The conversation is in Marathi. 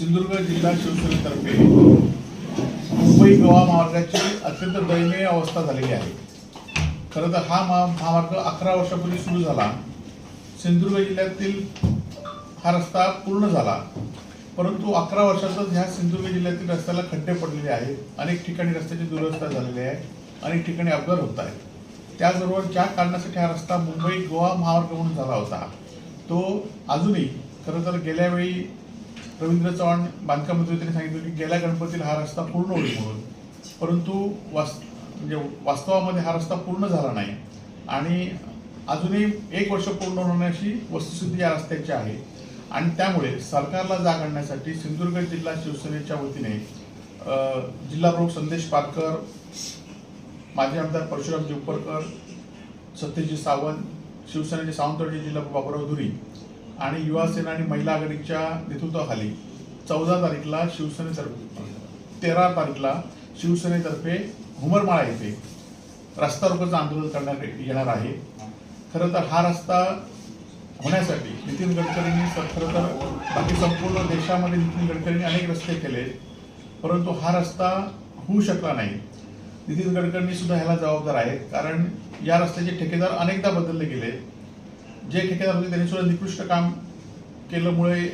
सिंधुदुर्ग जिल्हा शिवसेनेतर्फे मुंबई गोवा महामार्गाची अत्यंत दयनीय अवस्था झालेली आहे. खरं तर हा महा- महामार्ग अकरा वर्षापूर्वी सुरू झाला. सिंधुदुर्ग जिल्ह्यातील हा रस्ता पूर्ण झाला. परंतु अकरा वर्षातच ह्या सिंधुदुर्ग जिल्ह्यातील रस्त्याला खड्डे पडलेले आहेत. अनेक ठिकाणी रस्त्याची दुरवस्था झालेली आहे. अनेक ठिकाणी अपघात होत आहेत. त्याचबरोबर ज्या कारणासाठी हा रस्ता मुंबई गोवा महामार्ग म्हणून झाला होता तो अजूनही खरं तर गेल्यावेळी रवींद्र चव्हाण बांधकाम मंत्री त्यांनी सांगितलं की गेल्या गणपतीला हा रस्ता पूर्ण होईल म्हणून. परंतु वास म्हणजे वास्तवामध्ये हा रस्ता पूर्ण झाला नाही. आणि अजूनही एक वर्ष पूर्ण होण्याची वस्तुस्थिती या रस्त्याची आहे. आणि त्यामुळे सरकारला जाग आणण्यासाठी सिंधुदुर्ग जिल्हा शिवसेनेच्या वतीने जिल्हाप्रमुख जिल्हा संदेश पारकर माजी आमदार परशुराम जिवपरकर सत्यजित सावंत शिवसेनेचे सावंतवाडी जिल्हा बाबुराव धुरी आणि युवा सेना आणि महिला आघाडीच्या नेतृत्वाखाली चौदा तारीखला शिवसेनेतर्फे तेरा तारीखला शिवसेनेतर्फे हुमरमाळा येथे रस्ता रोकोचं आंदोलन करण्यात येणार आहे. खरं तर हा रस्ता होण्यासाठी नितीन गडकरींनी खरं तर बाकी संपूर्ण देशामध्ये नितीन गडकरींनी अनेक रस्ते केले परंतु हा रस्ता होऊ शकला नाही. नितीन गडकरींनी सुद्धा ह्याला जबाबदार आहेत कारण या रस्त्याचे ठेकेदार अनेकदा बदलले गेले. जे ठेकेदार होते त्यांनी सुद्धा निकृष्ट काम केल्यामुळे